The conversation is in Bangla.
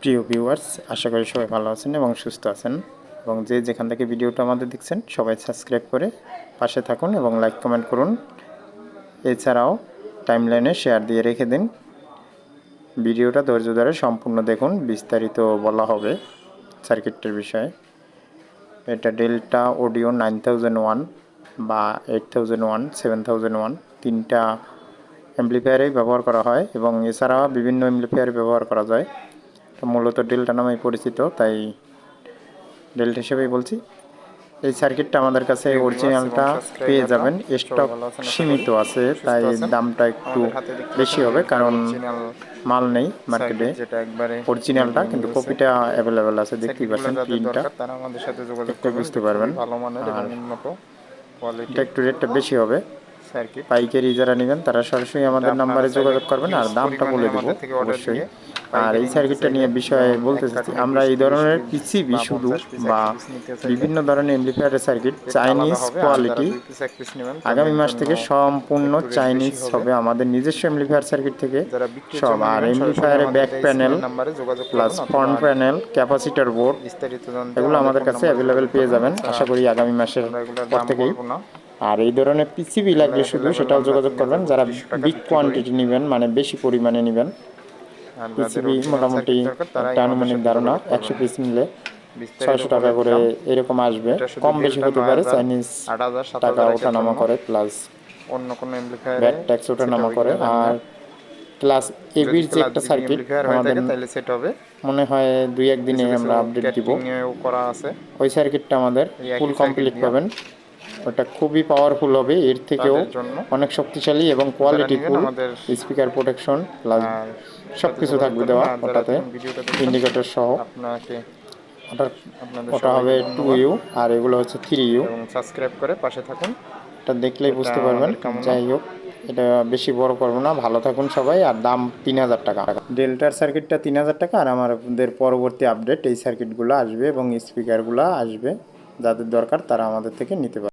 প্রিয় ভিউয়ার্স আশা করি সবাই ভালো আছেন এবং সুস্থ আছেন। এবং যে যেখান থেকে ভিডিওটা আমাদের দেখছেন, সবাই সাবস্ক্রাইব করে পাশে থাকুন এবং লাইক কমেন্ট করুন। এছাড়াও টাইমলাইনে শেয়ার দিয়ে রেখে দিন। ভিডিওটা ধৈর্য ধরে সম্পূর্ণ দেখুন, বিস্তারিত বলা হবে সার্কিটটির বিষয়ে। এটা delta audio nine thousand one বা eight thousand one seven thousand one তিনটা অ্যাম্প্লিফায়ারেই ব্যবহার করা হয় এবং এছাড়া বিভিন্ন অ্যাম্প্লিফায়ার ব্যবহার করা যায়। তো মূলত ডেল্টা নামে পরিচিত তাই ডেল্টা হিসেবেই বলছি। এই সার্কিটটা আমাদের কাছে অরিজিনালটা পেয়ে যাবেন। স্টক সীমিত আছে তাই দামটা একটু বেশি হবে কারণ মাল নেই মার্কেটে। অরিজিনালটা কিন্তু কপিটা অ্যাভেলেবেল আছে দেখতেই পাচ্ছেন প্রিন্টটা একটু বুঝতে পারবেন। এটা একটু রেটটা বেশি হবে। পাইকারি যারা নেবেন তারা সরাসরি আমাদের নাম্বারে যোগাযোগ করবেন আর দামটা বলে দেবো অবশ্যই। আর এই সার্কিটটা নিয়ে বিষয়ে বলতে চাচ্ছি আমরা এই ধরনের পিসিবি শুধু বা 1 piece নিতে চাইলে বিভিন্ন ধরনের এমপ্লিফায়ারের সার্কিট চাইনিজ কোয়ালিটি আগামী মাস থেকে সম্পূর্ণ চাইনিজ হবে আমাদের নিজস্ব এমপ্লিফায়ার সার্কিট থেকে সব। আর এমপ্লিফায়ারের back panel plus front panel capacitor board এগুলো আমাদের কাছে অ্যাভেলেবেল পেয়ে যাবেন। আশা করি আগামী মাসের পর থেকেই। আর এই ধরনের পিসিবি লাগবে শুধু সেটাও যোগাযোগ করবেন। যারা বিগ। কোয়ান্টিটি নেবেন মানে বেশি পরিমাণে নেবেন পিসিবি মোটামুটি একটা আনুমানিক ধারণা একশো পিস নিলে ছয়শো টাকা করে এরকম আসবে। কম বেশি হতে পারে চাইনিজ টাকা এর ওঠা নামা করে প্লাস অন্য কোনো ব্যাট ট্যাক্স ওঠা সেটা নামা করে আর যদি এবির যে একটা সার্কিট আমাদের তাহলে সেট হবে। মনে হয় দুই একদিনে আমরা আপডেট দিব। করা আছে। ওই সার্কিটটা আমাদের ফুল কমপ্লিট পাবেন। ওটা খুবই পাওয়ারফুল হবে এর থেকেও অনেক শক্তিশালী এবং quality full speaker protection plus সব কিছু থাকবে দেওয়া ওটাতে ইন্ডিকেটর সহ। আপনাকে ওটা ওটা হবে টু ইউ আর এগুলো হচ্ছে থ্রি ইউ সাবস্ক্রাইব করে পাশে থাকুন। এটা দেখলেই বুঝতে পারবেন। যাই হোক এটা বেশি বড় করব না ভালো থাকুন সবাই আর দাম তিন হাজার টাকা। ডেল্টার সার্কিটটা তিন হাজার টাকা আর আমাদের পরবর্তী আপডেট এই সার্কিটগুলো আসবে এবং স্পিকারগুলো আসবে যাদের দরকার তারা আমাদের থেকে নিতে পারে